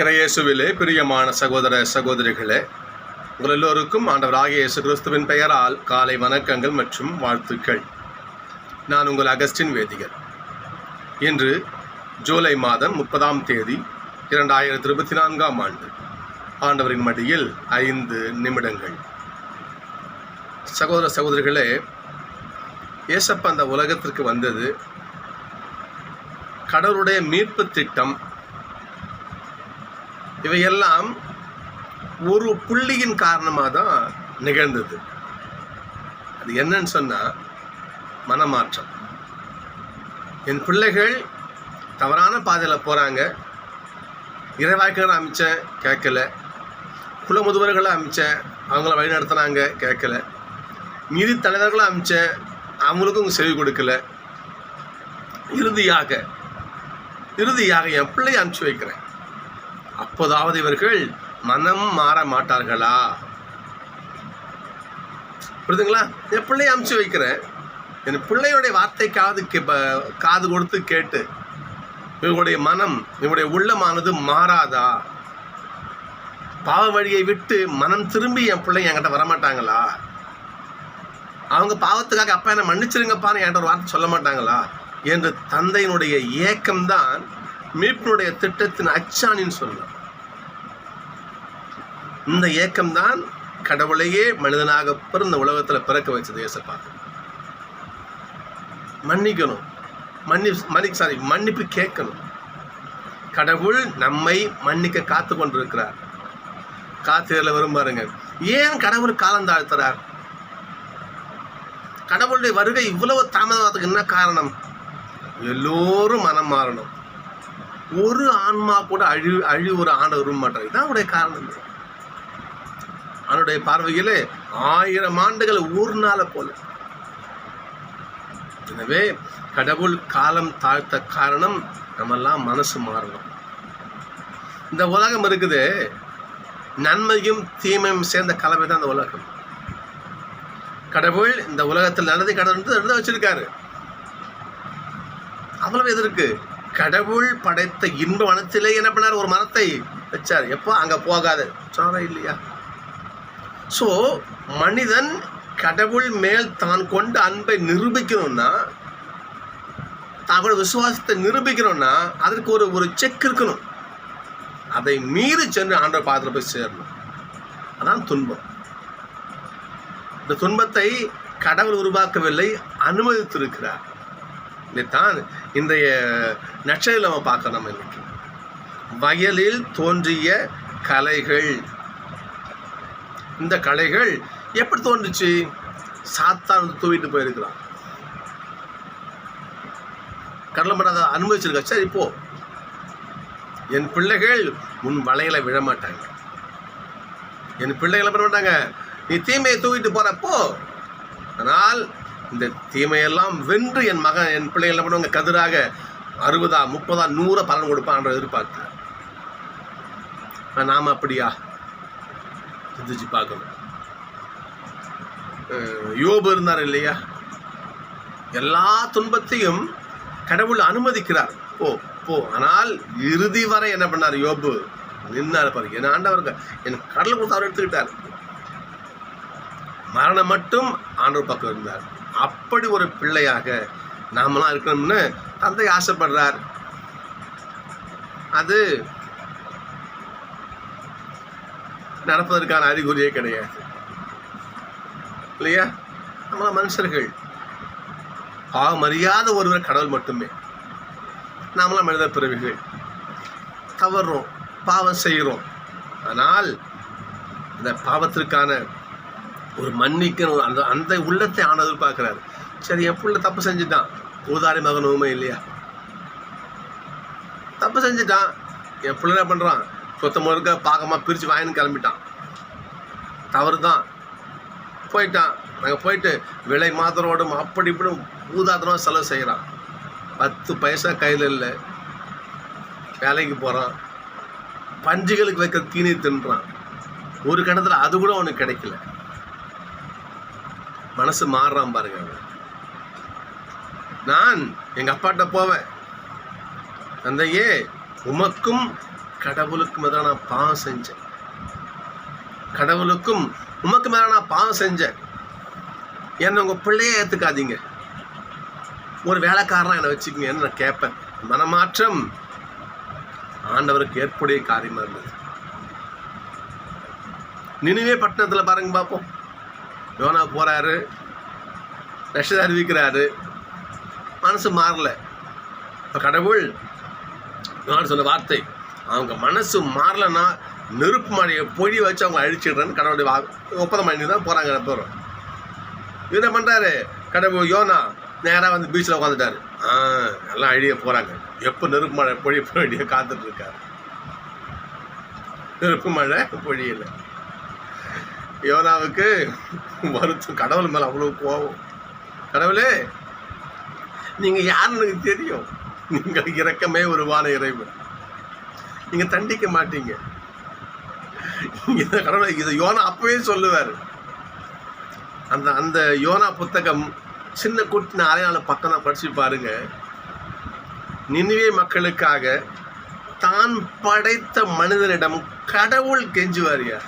இறையேசுவிலே பிரியமான சகோதர சகோதரிகளே உங்கள் எல்லோருக்கும் ஆண்டவராகிய இயேசு கிறிஸ்துவின் பெயரால் காலை வணக்கங்கள் மற்றும் வாழ்த்துக்கள். நான் உங்கள் அகஸ்டின் வேதிகர். இன்று ஜூலை மாதம் முப்பதாம் தேதி இரண்டாயிரத்தி இருபத்தி நான்காம் ஆண்டு. ஆண்டவரின் மடியில் ஐந்து நிமிடங்கள். சகோதர சகோதரிகளே இயேசப்பா அந்த உலகத்திற்கு வந்தது கடவுளுடைய மீட்பு திட்டம் இவையெல்லாம் ஒரு புள்ளியின் காரணமாக தான் நிகழ்ந்தது. அது என்னன்னு சொன்னால் மனமாற்றம். என் பிள்ளைகள் தவறான பாதையில் போகிறாங்க இறைவாய்க்கரை அமைச்சேன் கேட்கல. குல முதுவர்களை அமைச்சேன் அவங்கள வழிநடத்தினாங்க கேட்கல. நீதி தலைவர்களை அமைச்சேன் அவங்களுக்கும் செவி கொடுக்கல. இறுதியாக இறுதியாக என் பிள்ளையை அனுப்பிச்சி வைக்கிறேன். அப்போதாவது இவர்கள் மனம் மாற மாட்டார்களா? புரியுதுங்களா என் பிள்ளையை அமுச்சு வைக்கிறேன். என் பிள்ளையுடைய வார்த்தைக்காவது காது கொடுத்து கேட்டு இவங்களுடைய மனம் இவருடைய உள்ளமானது மாறாதா? பாவ வழியை விட்டு மனம் திரும்பி என் பிள்ளை என்கிட்ட வரமாட்டாங்களா? அவங்க பாவத்துக்காக அப்பா என்ன மன்னிச்சிருங்கப்பான்னு என்கிட்ட ஒரு வார்த்தை சொல்ல மாட்டாங்களா? என்று தந்தையினுடைய ஏக்கம்தான் மீட்பினுடைய திட்டத்தின் அச்சாணின்னு சொல்லலாம் இந்த ஏக்கம்தான் கடவுளையே மனிதனாக பிறந்த உலகத்தில் பிறக்க வச்சது ஏசப்பா மன்னிக்கணும். மன்னி மன்னி சாரி மன்னிப்பு கேட்கணும். கடவுள் நம்மை மன்னிக்க காத்து கொண்டிருக்கிறார். காத்திரில் வரும் பாருங்க. ஏன் கடவுள் காலம் தாழ்த்துறார்? கடவுளுடைய வருகை இவ்வளவு தாமதத்துக்கு என்ன காரணம்? எல்லோரும் மனம் மாறணும். ஒரு ஆன்மா கூட அழி அழி ஒரு ஆண்டை விரும்ப மாட்டார் இதான் உடைய காரணம். அவனுடைய பார்வையில் ஆயிரம் ஆண்டுகள் ஊர்னால போல. எனவே கடவுள் காலம் தாழ்த்த காரணம் நம்மெல்லாம் மனசு மாறணும். இந்த உலகம் இருக்குது. நன்மையும் தீமையும் சேர்ந்த கலவை தான் இந்த உலகம். கடவுள் இந்த உலகத்தில் நல்லது கடவுள் எழுத வச்சிருக்காரு. அவ்வளவு எதற்கு? கடவுள் படைத்த இன்ப வனத்திலே என்ன பண்ணார்? ஒரு மரத்தை வச்சார். எப்போ? அங்கே போகாது. சொன்னா இல்லையா? ஸோ மனிதன் கடவுள் மேல் தான் கொண்ட அன்பை நிரூபிக்கணும்னா தங்களோட விசுவாசத்தை நிரூபிக்கணும்னா அதற்கு ஒரு ஒரு செக் இருக்கணும். அதை மீறி சென்று ஆண்டவர் பாத்திர போய் சேரணும். அதான் துன்பம். இந்த துன்பத்தை கடவுள் உருவாக்கவில்லை அனுமதித்திருக்கிறார். இதைத்தான் இன்றைய நட்சத்திரம் நம்ம பார்க்கணும் நம்ம இன்னைக்கு. வயலில் தோன்றிய கலைகள். இந்த கலைகள் எப்படி தோன்றுச்சு? சாத்தான் வந்து தூவிட்டு போயிருக்கிறான். கடலை மட்டும் அதை அனுபவிச்சிருக்கா சரி போ. என் பிள்ளைகள் உன் வலையில விழ மாட்டாங்க என் பிள்ளைகள் என்ன பண்ண மாட்டாங்க நீ தீமையை தூக்கிட்டு போறப்போ ஆனால் இந்த தீமையெல்லாம் வென்று என் மகன் என் பிள்ளைகள் என்ன பண்ணுவாங்க? கதிராக அறுபதா முப்பதா நூறா பலன் கொடுப்பான்ற எதிர்பார்த்தார் ஆனா, நாம அப்படியா? சிந்திச்சு பார்க்கணும். யோபு இருந்தார் இல்லையா? எல்லா துன்பத்தையும் கடவுள் அனுமதிக்கிறார். போ போ. ஆனால் இறுதி வரை என்ன பண்ணார் யோபு? நின்னார் பாருங்க. என் ஆண்டவருங்க என் கடல் கொடுத்து அவர் எடுத்துக்கிட்டார். மரணம் மட்டும் ஆண்டவர் பக்கம் இருந்தார். அப்படி ஒரு பிள்ளையாக நாமெல்லாம் இருக்கணும்னு தந்தை ஆசைப்படுறார். அது நடப்பதற்கான அறிகுறியே கிடையாது. இல்லையா? நம்மள மனுஷர்கள். பாவம் அறியாத ஒருவர் கடவுள் மட்டுமே. நாமளாம் மனித பிறவிகள். தவறுறோம் பாவம் செய்கிறோம் ஆனால் இந்த பாவத்திற்கான ஒரு மன்னிக்கணும் அந்த அந்த உள்ளத்தை ஆன பார்க்குறாரு சரி என் தப்பு செஞ்சுட்டான். ஊதாரி மகன் ஊமை இல்லையா? தப்பு செஞ்சுட்டான். என் பிள்ளை என்ன பண்ணுறான் சொத்த முழுக்க பாகமாக பிரித்து வாங்கின்னு கிளம்பிட்டான். தவறு தான் போயிட்டான். நாங்கள் போயிட்டு விலை மாத்திரோடும் அப்படி இப்படி ஊதாத்தனமாக செலவு செய்கிறான் பத்து பைசா கையில் இல்லை. வேலைக்கு போகிறான் பஞ்சுகளுக்கு வைக்கிற தீனி தின்றான். ஒரு கணத்தில் அது கூட அவனுக்கு கிடைக்கல. மனசு மாறுறான் பாருங்க அவன். நான் எங்கள் அப்பாட்ட போவேன். தந்தையே உமக்கும் கடவுளுக்கு மேலே நான் பாவம் செஞ்சேன். கடவுளுக்கும் உமக்கு மேலே நான் பாவம் செஞ்சேன். என்னை உங்கள் பிள்ளையே ஏற்றுக்காதீங்க ஒரு வேலைக்காரனாக என்னை வச்சுக்கங்கன்னு நான் கேட்பேன். மனமாற்றம் ஆண்டவருக்கு ஏற்புடைய காரியமாக இருந்தது. நினைவே பட்டணத்தில் பாருங்க பார்ப்போம் யோனா போகிறாரு ரஷ்யத்தை அறிவிக்கிறாரு. மனசு மாறலை. இப்போ கடவுள் நான் சொன்ன வார்த்தை அவங்க மனசு மாறலைன்னா நெருப்பு மழையை பொழி வச்சு அவங்க அழிச்சிடுறேன்னு கடவுளுடைய ஒப்பந்தம் பண்ணி தான் போகிறாங்க போகிறோம் இவர் என்ன பண்ணுறாரு கடவுள் யோனா நேராக வந்து பீச்சில் உட்காந்துட்டாரு ஆ எல்லாம் அழிய போகிறாங்க எப்போ நெருப்பு மழை பொழிய பொழிய காத்துட்டு இருக்காரு? நெருப்பு மழை பொழியலை யோனாவுக்கு வருத்தம். கடவுள் மேலே அவ்வளோ கோவம் கடவுளே நீங்கள் யாருன்னு தெரியும். நீங்கள் இறக்கமே ஒரு உருவான இறைவன். நீங்கள் தண்டிக்க மாட்டீங்க. இந்த கடவுளை இதை யோனா அப்பவே சொல்லுவார். அந்த அந்த யோனா புத்தகம் சின்ன குட்டின அரை நாள் பக்கம் படிச்சு பாருங்க. நினைவே மக்களுக்காக தான் படைத்த மனிதனிடம் கடவுள் கெஞ்சுவாரியா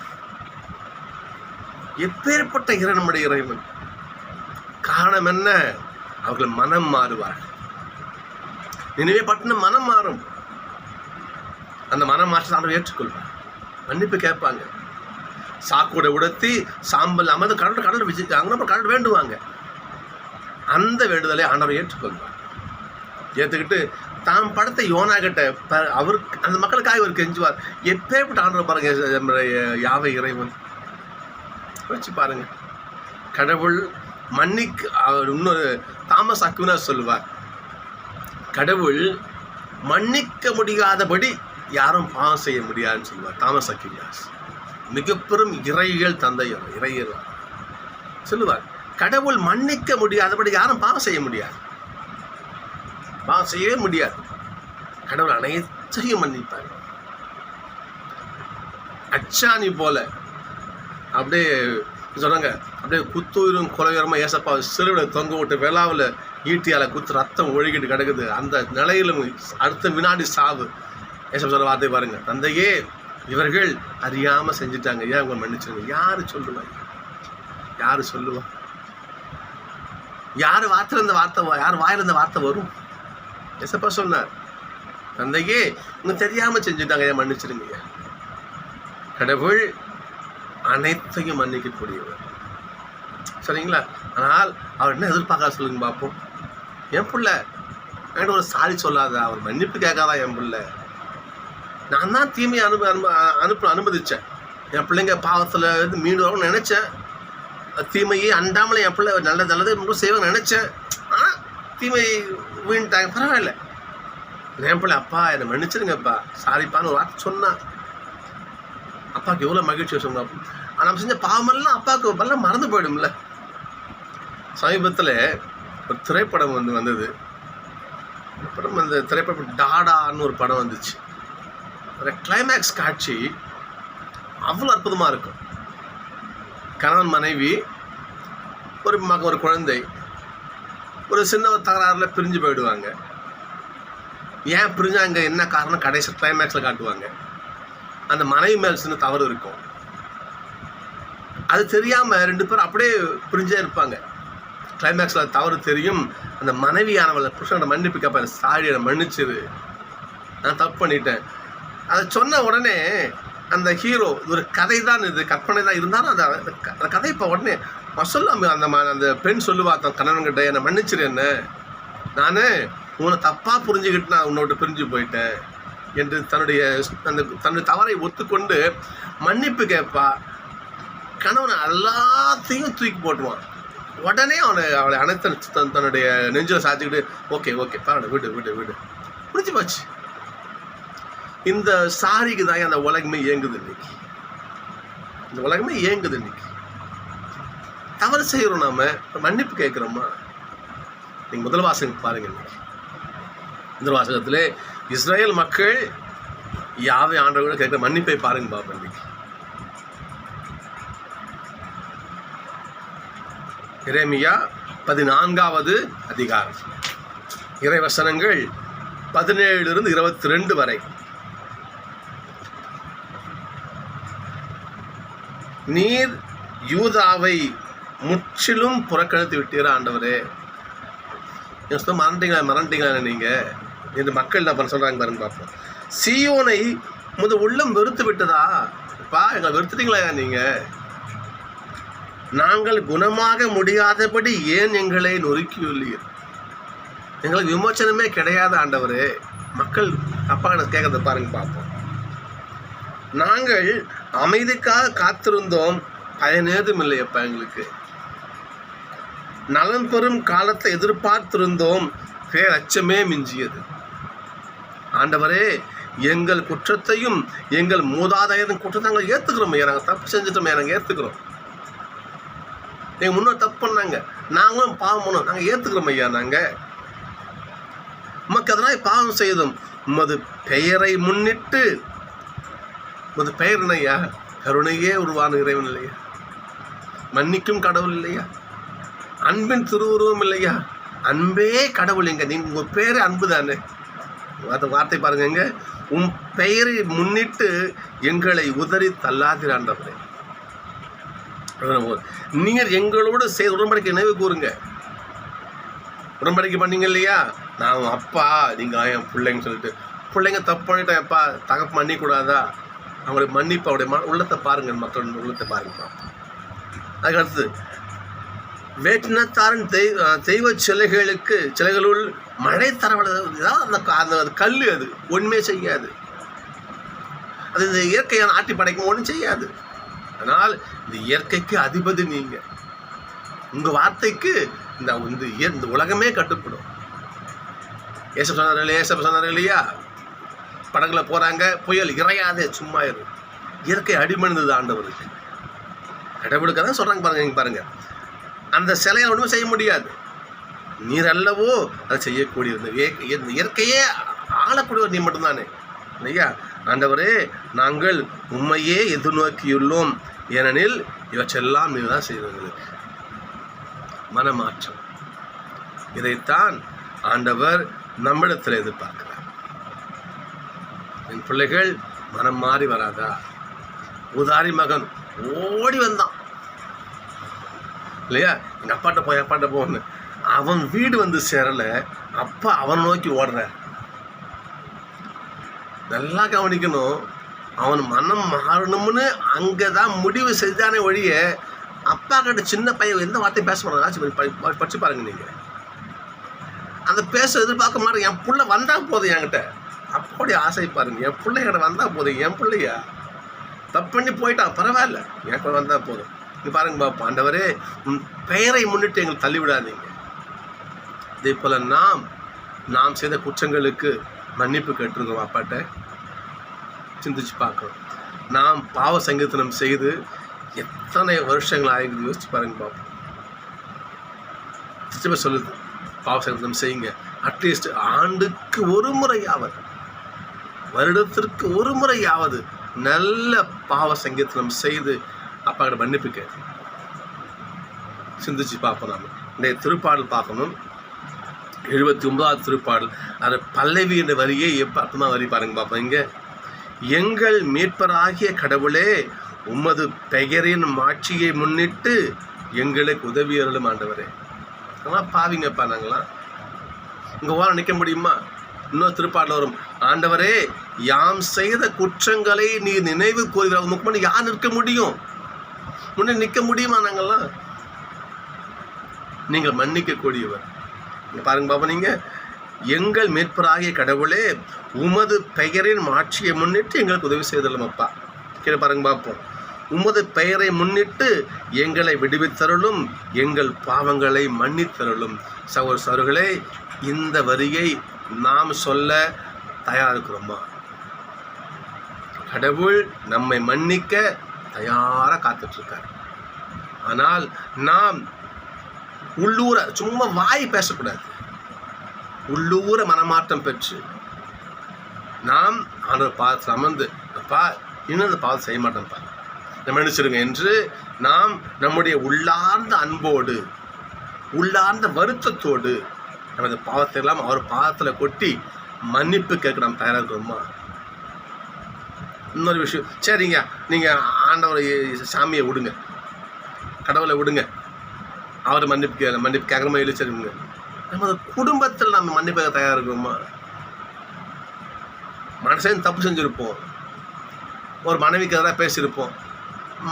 எப்பேற்பட்ட இறை நம்முடைய இறைவன்? காரணம் என்ன? அவர்கள் மனம் மாறுவார் நினைவே பட்டினம் மனம் மாறும். அந்த மனம் மாற்றத்தை ஆண்டவர் ஏற்றுக்கொள்வார். மன்னிப்பு கேட்பாங்க. சாக்கோட உடுத்தி சாம்பல் அமர்ந்து கடவுள் கடவுள் வச்சுருக்காங்க அப்புறம் கடவுள் வேண்டுவாங்க. அந்த வேண்டுதலை ஆண்டவர் ஏற்றுக்கொள்வார். ஏற்றுக்கிட்டு தாம் படத்தை யோனா கிட்ட ப- அவருக்கு அந்த மக்களுக்காக இவர் கெஞ்சுவார். எப்பேற்பட்ட ஆண்டவர் பாருங்க யாவை இறைவன். வச்சு பாருங்க. கடவுள் மன்னிக்கு அவர் இன்னொரு தாமஸ் அக்குனா சொல்லுவார். கடவுள் மன்னிக்க முடியாதபடி யாரும் பாவம் செய்ய முடியாதுன்னு சொல்லுவார். தாமஸ் அக்கிலியாஸ் மிகப்பெரும் இறைகள் தந்தையர் இறையர் சொல்லுவார் கடவுள் மன்னிக்க முடியாதபடி யாரும் பாவம் செய்ய முடியாது. பாவம் செய்யவே முடியாது. கடவுள் அனைத்தையும் மன்னிப்பார். அச்சாணி போல அப்படியே சொன்னாங்க அப்படியே குத்துயிரும் குலையுரமாக ஏசப்பா சிறுவிட தொங்க விட்டு விழாவில் ஈட்டியால் குத்து ரத்தம் ஒழுகிட்டு கிடக்குது. அந்த நிலையிலும் அடுத்த வினாடி சாவு. ஏசம் சொல்ல வார்த்தை பாருங்க. தந்தையே இவர்கள் அறியாமல் செஞ்சுட்டாங்க. ஏன் அவங்க மன்னிச்சிருங்க? யார் சொல்லுவாங்க யார் சொல்லுவா? யார் வார்த்தையில் இருந்த வார்த்தை யார் வாயில் இருந்த வார்த்தை வரும்? எசப்பா சொன்னார். தந்தையே இவங்க தெரியாமல் செஞ்சுட்டாங்க. ஏன் மன்னிச்சிருங்க? ஐயா. கடவுள் அனைத்தையும் மன்னிக்கக்கூடியவர். சரிங்களா? ஆனால் அவர் என்ன எதிர்பார்க்க சொல்லுங்க பார்ப்போம் என் பிள்ளை என்கிட்ட ஒரு சாரி சொல்லாத? அவர் மன்னிப்பு கேட்காதா என் பிள்ளை? நான் தான் தீமையை அனுப அனுப அனுப்ப அனுமதித்தேன் என் பிள்ளைங்க பாவத்தில் இருந்து மீண்டு வரணும்னு நினச்சேன் தீமையை அண்டாமல் என் பிள்ளை நல்லது நல்லது ரொம்ப செய்வாங்க நினச்சேன். ஆனால் தீமை வீண்டாங்க பரவாயில்ல. என் பிள்ளை அப்பா என்னை மன்னிச்சிருங்கப்பா. சாரிப்பான்னு ஒரு வார்த்தை சொன்னான் அப்பாவுக்கு எவ்வளோ மகிழ்ச்சி வச்சுங்க ஆனால் நம்ம செஞ்ச பாவமெல்லாம் அப்பாவுக்கு எல்லாம் மறந்து போயிடும்ல. சமீபத்தில் ஒரு திரைப்படம் வந்து வந்தது. படம் அந்த திரைப்படம் டாடான்னு ஒரு படம் வந்துச்சு. அந்த கிளைமேக்ஸ் காட்சி அவ்வளோ அற்புதமாக இருக்கும். கணவன் மனைவி ஒரு மக ஒரு குழந்தை ஒரு சின்ன ஒரு தகராறில் பிரிஞ்சு போயிடுவாங்க. ஏன் பிரிஞ்சாங்க என்ன காரணம்? கடைசி கிளைமேக்ஸில் காட்டுவாங்க. அந்த மனைவி மேல் சின்ன தவறு இருக்கும். அது தெரியாமல் ரெண்டு பேரும் அப்படியே பிரிஞ்சே இருப்பாங்க. கிளைமேக்ஸில் தவறு தெரியும். அந்த மனைவியானவளை புருஷனோட மன்னிப்பு கேட்பாரு. சாரி என்னை மன்னிச்சிரு. நான் தப்பு பண்ணிட்டேன். அதை சொன்ன உடனே அந்த ஹீரோ ஒரு கதை தான் இது கற்பனை தான் இருந்தாலும் அந்த அந்த கதை இப்போ உடனே சொல்லாம அந்த அந்த பெண் சொல்லுவா தன் கணவன்கிட்ட என்னை மன்னிச்சிரு என்ன? நான் உன்னை தப்பாக புரிஞ்சுக்கிட்டு நான் உன்னோட பிரிஞ்சு போயிட்டேன். என்று தன்னுடைய அந்த தன்னுடைய தவறை ஒத்துக்கொண்டு மன்னிப்பு கேட்பா கணவனை எல்லாத்தையும் தூக்கி போட்டுருவான். உடனே அவனை அவளை அனைத்து தன் தன்னுடைய நெஞ்சில் சாத்திக்கிட்டு ஓகே ஓகே பரவாயில்ல விடு விடு விடு. முடிஞ்சு போச்சு. இந்த சாரிக்கு தான் அந்த உலகமே இயங்குது இன்னைக்கு. இந்த உலகமே இயங்குது இன்னைக்கு. தவறு செய்கிறோம் நாம மன்னிப்பு கேட்குறோமா? நீங்கள் முதல் வாசகம் பாருங்க இன்னைக்கு. முதல் வாசகத்தில் இஸ்ரேல் மக்கள் யாவை ஆண்டவர்கள் கேட்குற மன்னிப்பை பாருங்க பாப்பா இன்னைக்கு. இறைமியா பதினான்காவது அதிகாரம். இறைவசனங்கள் பதினேழுலேருந்து இருபத்தி ரெண்டு வரை. நீர் யூதாவை முற்றிலும் புறக்கணித்து விட்டீர் ஆண்டவரே? நீங்க சுத்தம் மறந்துட்டீங்களா மறந்துட்டீங்களா நீங்கள் இந்த மக்கள் என்ன சொல்கிறாங்க பாருங்க பார்ப்போம். சியோனை முத உள்ளம் வெறுத்து விட்டதா? பா எங்களை வெறுத்துட்டீங்களா நீங்கள் நாங்கள் குணமாக முடியாதபடி ஏன் எங்களை நொறுக்கியுள்ளீர்? எங்களுக்கு விமோச்சனமே கிடையாது ஆண்டவரே. மக்கள் அப்பா கேட்கறத பாருங்க பார்ப்போம். நாங்கள் அமைதிக்காக காத்திருந்தோம். பயனேதும் இல்லையப்பா எங்களுக்கு. நலன் பெறும் காலத்தை எதிர்பார்த்திருந்தோம். பேரச்சமே மிஞ்சியது. ஆண்டவரே எங்கள் குற்றத்தையும் எங்கள் மூதாதையரின் குற்றத்தை நாங்கள் ஏற்றுக்கிறோம் ஐயா. நாங்கள் தப்பு செஞ்சுட்டோம் நாங்கள் ஏற்றுக்கிறோம் எங்கள் முன்னோர் தப்பு பண்ணாங்க. நாங்களும் பாவம் பண்ணோம். நாங்கள் ஏற்றுக்கிறோம் ஐயா நாங்கள். உமக்கு அதனால் பாவம் செய்தோம்? உமது பெயரை முன்னிட்டு உமது பெயர் என்னய்யா கருணையே உருவான இறைவன் இல்லையா? மன்னிக்கும் கடவுள் இல்லையா? அன்பின் திருவுருவம் இல்லையா? அன்பே கடவுள் எங்க நீ உங்கள் பேர் அன்பு தானே. அந்த வார்த்தை பாருங்க எங்க உன் பெயரை முன்னிட்டு எங்களை உதறி தள்ளாதிராண்டவரே நீங்கள் எங்களோடு செய்த உடன்படிக்கை நினைவு கூறுங்க. உடன்படிக்கை பண்ணீங்க இல்லையா? நான் அப்பா நீங்கள் என் பிள்ளைங்கன்னு சொல்லிட்டு. பிள்ளைங்க தப்பு பண்ணிட்டேன்ப்பா தகப்பு பண்ணிக்கூடாதா அவங்களுடைய மன்னிப்பு அவருடைய மன உள்ளத்தை பாருங்கள் மக்கள் உள்ளத்தை பாருங்கள். அதுக்கு அடுத்தது வேட்டினத்தாரின் தெய் தெய்வ சிலைகளுக்கு சிலைகளுள் மழை தரவழ அந்த அந்த கல் அது ஒன்றுமே செய்யாது. அது இந்த இயற்கையான ஆட்டி படைக்கும் ஒன்றும் செய்யாது. ஆனால் இந்த இயற்கைக்கு அதிபதி நீங்க. உங்கள் வார்த்தைக்கு இந்த இந்த உலகமே கட்டுப்படும். ஏசப் சொன்னார் இல்லையா ஏசப் சொன்னார் இல்லையா? படகுல போகிறாங்க புயல் இறையாதே சும்மா இரு. இயற்கை அடிமணிந்தது ஆண்டவருக்கு. கடவுளுக்கு தான் சொல்கிறாங்க பாருங்க நீங்கள் பாருங்கள் அந்த சிலையை ஒன்றும் செய்ய முடியாது. நீர் அல்லவோ அதை செய்யக்கூடியது. இந்த இயற்கையே ஆளக்கூடியவர் நீ மட்டும்தானே. இல்லையா? ஆண்டவரே நாங்கள் உண்மையே எதிர்நோக்கியுள்ளோம். ஏனெனில் இவற்றெல்லாம் நீ தான் செய்வர்களுக்கு மனமாற்றம். இதைத்தான் ஆண்டவர் நம்மிடத்தில் எதிர்பார்க்கிறார். என் பிள்ளைகள் மனம் மாறி வராதா? உதாரி மகன் ஓடி வந்தான். இல்லையா? எங்கள் அப்பாட்ட போய் அப்பாட்ட போன்னு. அவன் வீடு வந்து சேரலை. அப்பா அவனை நோக்கி ஓடுற நல்லா கவனிக்கணும். அவன் மனம் மாறணும்னு அங்கே தான் முடிவு செஞ்சானே ஒழிய அப்பா கிட்ட சின்ன பையன் எந்த வார்த்தையும் பேச மாட்டாங்க படிச்சு பாருங்க நீங்கள் அந்த பேச எதிர்பார்க்க மாட்டேன். என் புள்ள வந்தால் போதும் என்கிட்ட. அப்படி ஆசை பாருங்க. என் பிள்ளைகிட்ட வந்தால் போதும். என் பிள்ளையா? தப்பு பண்ணி போயிட்டான். பரவாயில்ல. என் கூட வந்தால் போதும். இது பாருங்க பாப்பா ஆண்டவரே உன் பெயரை முன்னிட்டு எங்களை தள்ளிவிடாதீங்க. இதே போல் நாம் நாம் செய்த குற்றங்களுக்கு மன்னிப்பு கேட்டிருக்கோம் அப்பாட்ட. சிந்திச்சு பார்க்கணும். நாம் பாவ சங்கீதனம் செய்து எத்தனை வருஷங்கள் ஆகிடுது யோசிச்சு பாருங்க பாப்போம் சிச்சமே சொல்லுது பாவ சங்கீதனம் செய்யுங்க. அட்லீஸ்ட் ஆண்டுக்கு ஒரு முறையாவது வருடத்திற்கு ஒரு முறையாவது நல்ல பாவ சங்கீதனம் செய்து அப்பா கிட்ட மன்னிப்பு சிந்திச்சு பார்ப்போம் நாம். இன்றைய திருப்பாடல் பார்க்கணும். எழுபத்தி ஒன்பதாவது திருப்பாடல். அது பல்லவி என்ற வரியே எப்போ அர்த்தமாக வரி பாருங்க பார்ப்போம் இங்கே எங்கள் மீட்பராகிய கடவுளே உமது பெயரின் மாட்சியை முன்னிட்டு எங்களுக்கு உதவி அருளும் ஆண்டவரே. ஆனால் பாவிங்கப்பா நாங்களாம் இங்கே ஓரம் நிற்க முடியுமா? இன்னொரு திருப்பாடல் வரும். ஆண்டவரே யாம் செய்த குற்றங்களை நீ நினைவு கூறுகிறார் உமக்கு முன்னாடி யார் நிற்க முடியும்? முன்னே நிற்க முடியுமா நாங்கள்லாம்? நீங்கள் மன்னிக்கக்கூடியவர். பாருங்க பாப்பா நீங்கள் எங்கள் மீட்பராகிய கடவுளே உமது பெயரின் மாட்சியை முன்னிட்டு எங்களுக்கு உதவி செய்தலும் அப்பா. கீழே பாருங்க பார்ப்போம் உமது பெயரை முன்னிட்டு எங்களை விடுவித்தருளும் எங்கள் பாவங்களை மன்னித்தருளும். சகோதர சகோதரர்களே இந்த வரியை நாம் சொல்ல தயாராக இருக்கிறோமா கடவுள் நம்மை மன்னிக்க தயாராக காத்துட்ருக்கார். ஆனால் நாம் உள்ளூர சும்மா வாய் பேசக்கூடாது. உள்ளூர மனமாற்றம் பெற்று நாம் ஆண்டவர் பாதத்தில் அமர்ந்து அப்பா இன்னும் அந்த பாதம் செய்ய மாட்டேன்ப்பா. நம்ம நினச்சிருங்க என்று நாம் நம்முடைய உள்ளார்ந்த அன்போடு உள்ளார்ந்த வருத்தத்தோடு நமது பாவத்தை எல்லாம் அவர் பாவத்தில் கொட்டி மன்னிப்பு கேட்க நாம் தயாராக இருக்கிறோமா? இன்னொரு விஷயம். சரிங்க நீங்கள் ஆண்டவரை சாமியை விடுங்க. கடவுளை விடுங்க. அவர் மன்னிப்பு கே மன்னிப்பு கேட்குற மாதிரி இழிச்சிருங்க நம்ம குடும்பத்தில் நம்ம மன்னிப்பாக தயாராக இருக்கோமா மனுஷன் தப்பு செஞ்சுருப்போம். ஒரு மனைவிக்கு எதிராக பேசியிருப்போம்.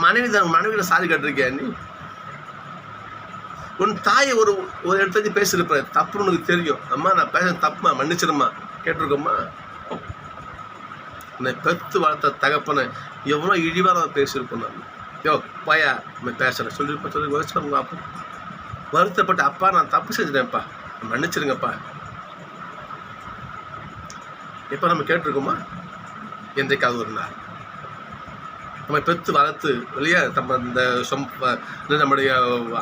மனைவி தான் மனைவியில் சாதி கட்டிருக்கியா நீ? உன் தாயை ஒரு ஒரு இடத்துல பேசியிருப்பேன் தப்புன்னு உனக்கு தெரியும். அம்மா நான் பேச தப்புமா மன்னிச்சிருமா கேட்டிருக்கோம்மா? என்னை பெற்று வளர்த்த தகப்பனை எவ்வளோ இழிவாக நான் பேசியிருக்கோம் நான் யோ பையா நம்ம பேசுகிறேன் சொல்லியிருப்பேன் சொல்லி வச்சுக்கோங்க அப்போ வருத்தப்பட்டு அப்பா நான் தப்பு செஞ்சிட்டேன்ப்பா. மன்னிச்சிருங்கப்பா. இப்போ நம்ம கேட்டிருக்கோமா? என்றைக்காவது ஒரு நாள். நம்ம பெற்று வளர்த்து இல்லையா? நம்ம இந்த சொம் நம்முடைய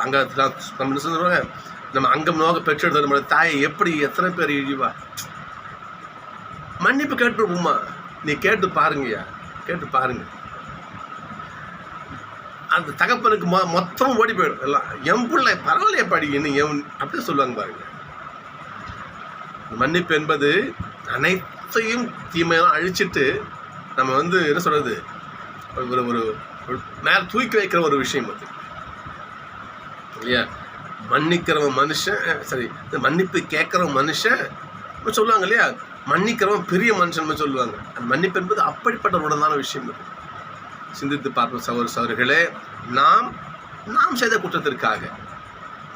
அங்கத்தான் நம்ம என்ன சொல்லுவாங்க? நம்ம அங்கம் நோக பெற்றெடுத்த நம்மளுடைய தாயை எப்படி எத்தனை பேர் இழிவா? மன்னிப்பு கேட்டுருப்போம்மா நீ கேட்டு பாருங்கய்யா கேட்டு பாருங்க. அந்த தகப்பனுக்கு மொ மொத்தம் ஓடி போயிடும். எல்லாம் என் பிள்ளை பரவாயில்லையே படிக்கணும் என் அப்படியே சொல்லுவாங்க பாருங்க. மன்னிப்பு என்பது அனைத்தையும் தீமையெல்லாம் அழிச்சிட்டு நம்ம வந்து என்ன சொல்கிறது ஒரு ஒரு மேலே தூக்கி வைக்கிற ஒரு விஷயம் அது. இல்லையா? மன்னிக்கிறவன் மனுஷன் சரி இந்த மன்னிப்பு கேட்குறவன் மனுஷன் சொல்லுவாங்க இல்லையா? மன்னிக்கிறவன் பெரிய மனுஷன் சொல்லுவாங்க. அந்த மன்னிப்பு என்பது அப்படிப்பட்ட உடனான விஷயம் அது. சிந்தித்து பார்ப்போம் சகோதர சகோதரிகளே நாம் நாம் செய்த குற்றத்திற்காக.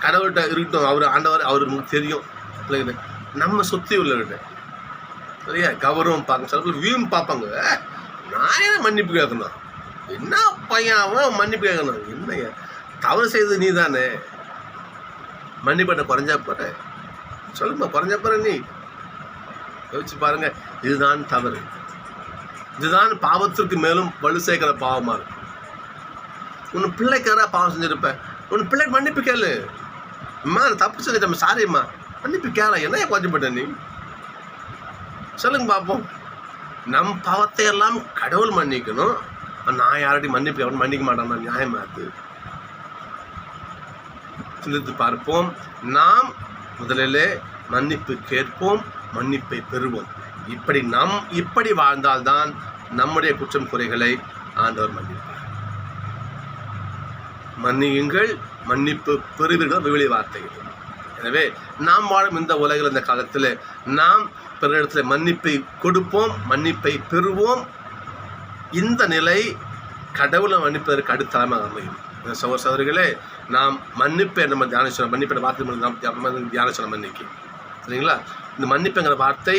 கடவுள்கிட்ட இருக்கட்டும் அவர் ஆண்டவர் அவருக்கு தெரியும். இல்லைங்க நம்ம சுற்றி உள்ளவர்கிட்ட இல்லையா கௌரவம் பார்க்க சில பேர் வியூம் பார்ப்பாங்க. நான் என்ன மன்னிப்பு கேட்கணும். என்ன பையன் அவன் மன்னிப்பு கேட்கணும்? என்னையா? தவறு செய்தது நீ தானே மன்னிப்பட்ட குறைஞ்சா போற? சொல்லுமா குறைஞ்சா போற நீ. யோசிச்சு பாருங்க இதுதான் தவறு. இதுதான் பாவத்திற்கு மேலும் வலு சேர்க்கிற பாவமாக இருக்கு. உன் பிள்ளைக்கு பாவம் செஞ்சுருப்பேன் உன் பிள்ளை மன்னிப்பு கேளு. அம்மா நான் தப்பு செஞ்சிட்டேன் சாரிம்மா மன்னிப்பு கேள என்ன கொஞ்சப்பட்ட நீ? சொல்லுங்க பார்ப்போம் நம் பாவத்தை எல்லாம் கடவுள் மன்னிக்கணும். நான் யார்கிட்டையும் மன்னிப்பு அவன் மன்னிக்க மாட்டான் நியாயமா அது? சிந்தித்து பார்ப்போம். நாம் முதலிலே மன்னிப்பு கேட்போம். மன்னிப்பை பெறுவோம். இப்படி நம் இப்படி வாழ்ந்தால்தான் நம்முடைய குற்றம் குறைகளை ஆண்டவர் மன்னிப்பார். மன்னியுங்கள் மன்னிப்பு பெறுவீர்கள் விவிலி வார்த்தைகள். எனவே நாம் வாழும் இந்த உலகில் இந்த காலத்தில் நாம் பிறரிடத்தில் மன்னிப்பை கொடுப்போம் மன்னிப்பை பெறுவோம். இந்த நிலை கடவுளை மன்னிப்பதற்கு அடுத்தளமாக அமையும். சகோதர சகோதரிகளே நாம் மன்னிப்பை நம்ம தியானிச்சோம் மன்னிப்பை வார்த்தை மூலம் நாம் தியானிச்சோம் மன்னிக்கு. சரிங்களா? இந்த மன்னிப்புங்கிற வார்த்தை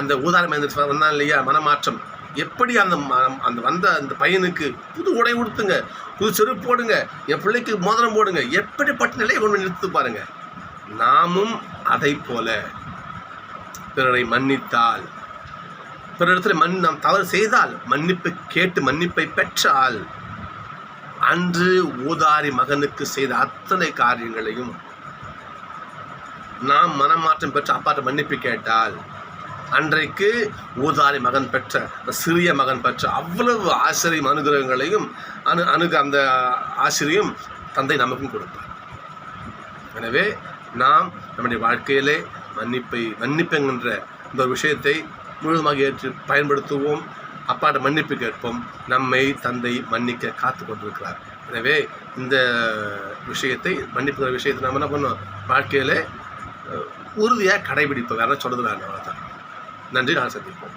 அந்த ஊதாரம் எழுந்திரிச்சு வந்தான் இல்லையா? மனமாற்றம். எப்படி அந்த அந்த வந்த அந்த பையனுக்கு புது உடை உடுத்துங்க புது செருப்பு போடுங்க என் பிள்ளைக்கு மோதிரம் போடுங்க எப்படிப்பட்ட நிலையை கொண்டு வந்து நிறுத்து பாருங்க. நாமும் அதை போல பிறரை மன்னித்தால் பிறரிடத்துல மன் நாம் தவறு செய்தால் மன்னிப்பு கேட்டு மன்னிப்பை பெற்றால் அன்று ஊதாரி மகனுக்கு செய்த அத்தனை காரியங்களையும் நாம் மனமாற்றம் பெற்று அப்பாட்ட மன்னிப்பு கேட்டால் அன்றைக்கு ஊதாரி மகன் பெற்ற சிறிய மகன் பெற்ற அவ்வளவு ஆசிரியம் அனுகிரகங்களையும் அணு அணுக அந்த ஆசிரியம் தந்தை நமக்கும் கொடுப்பார். எனவே நாம் நம்முடைய வாழ்க்கையிலே மன்னிப்பை மன்னிப்புங்கின்ற இந்த ஒரு விஷயத்தை முழுவதுமாக ஏற்று பயன்படுத்துவோம். அப்பாட்ட மன்னிப்பு கேட்போம். நம்மை தந்தை மன்னிக்க காத்து கொண்டிருக்கிறார். எனவே இந்த விஷயத்தை மன்னிப்புங்கிற விஷயத்தை நம்ம என்ன பண்ணோம்? வாழ்க்கையிலே உறுதியாக கடைபிடிப்பேன் வேறு சொல்கிறது நான் நன்றி நான் சந்திப்போம்.